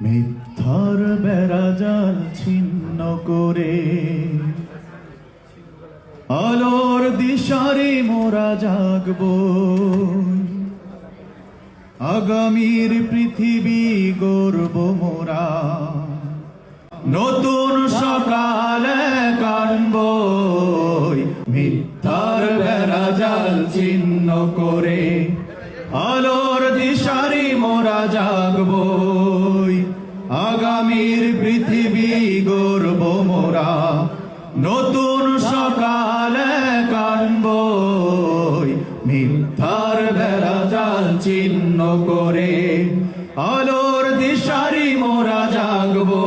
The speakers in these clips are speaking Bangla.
মিথ্যার বেড়াজাল ছিন্ন করে। আলোর দিশারে মোরা জাগবো। আগামীর পৃথিবী গর্ব মোরা। নতুন সকালে কানব মিথ্যার বেড়া জাল চিহ্ন করে। আলোর দিশারি মোরা জাগব। আগামীর পৃথিবী গর্ব মোরা। নতুন সকালে কানব মিথ্যার বেড়া জাল চিহ্ন করে। আলোর দিশারি মোরা জাগবো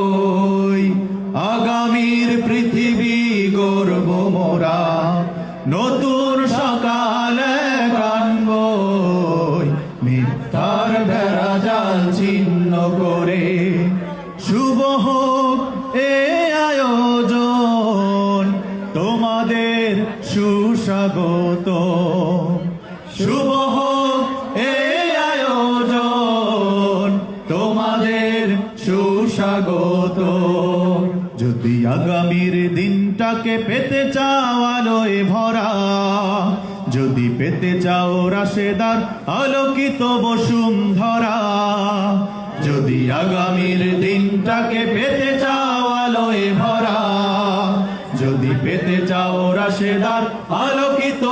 আগামীর পৃথিবী গর্ব মোরা। নতুন সুস্বাগত যদি আগামীর দিনটাকে পেতে চাও আলোয় ভরা, যদি পেতে চাও রাশেদার আলোকিত বসুন্ধরা, যদি আগামীর দিনটাকে পেতে চাও আলোয় ভরা, যদি পেতে চাও রাশেদার আলোকিত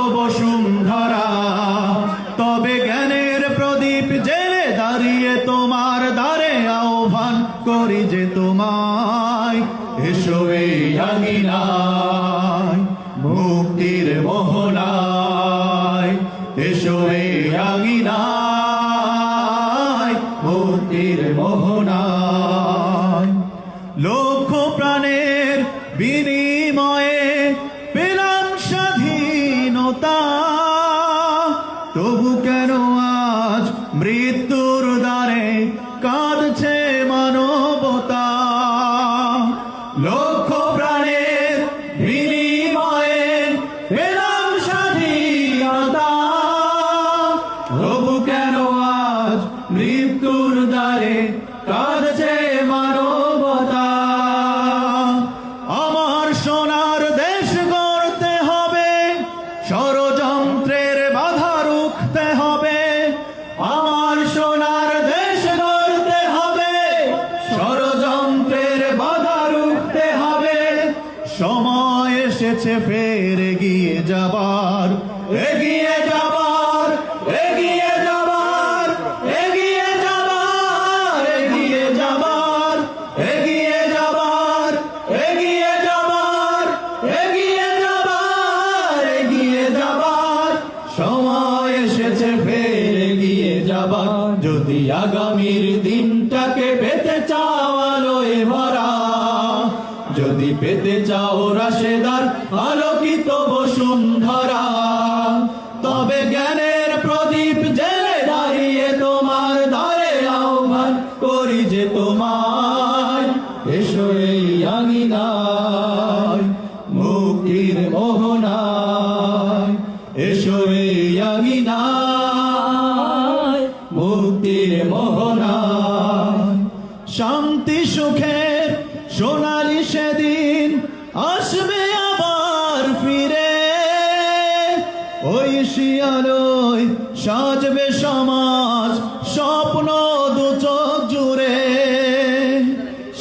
করি যে তোমায় এসো এই মুক্তির মোহনায় এসো এই মুক্তির মোহনায়। এসেছে ফের এগিয়ে যাবার এগিয়ে যাবার এগিয়ে যাবার এগিয়ে যাবার এগিয়ে যাবার এগিয়ে যাবার এগিয়ে যাবার এগিয়ে যাবার এগিয়ে যাবার। সময় এসেছে ফের এগিয়ে যাবার, যদি আগামীর দিনটাকে পেতে পেতে চাও রাশেদার, আলোকিত বসুন্ধরা। তবে জ্ঞানের প্রদীপ জেলে দাঁড়িয়ে তোমার দ্বারে আহ্বান করি যে তোমায়, এসো এই আঙিনায়। ওই শিয়ালয় সাজবে সমাজ, স্বপ্ন দু চোখ জুড়ে।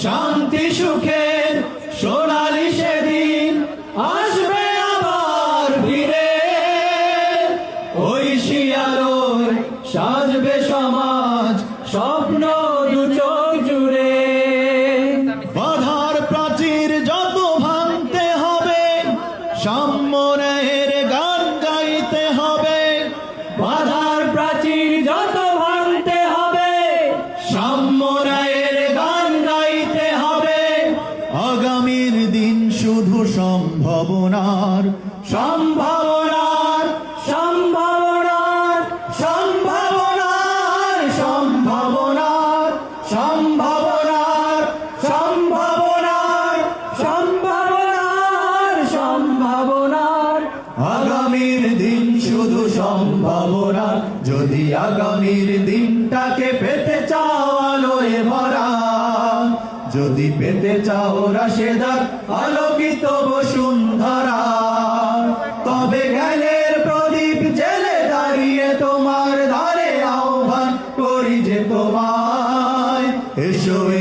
শান্তি, সুখের সোনালি সেদিন আসবে আবার ফিরে ওই শিয়ালয় সাজবে সমাজ, স্বপ্ন শুধু সম্ভাবনার সম্ভাবনার সম্ভাবনার সম্ভাবনার সম্ভাবনার সম্ভাবনার সম্ভাবনার সম্ভাবনার সম্ভাবনার। আগামীর দিন শুধু সম্ভাবনার যদি আগামীর দিনটাকে পেতে চাও আলোয় ভরা। যদি পেতে চাও রাশেদার, আলোকিত বসুন্ধরা। তবে জ্ঞানের প্রদীপ জেলে দাঁড়িয়ে তোমার ধারে আহ্বান করি যে তোমায়। এসো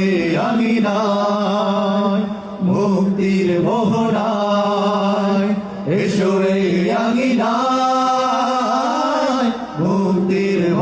আঙিনায় মুক্তির মোহনায়। এসো এ আঙিনায় মুক্তির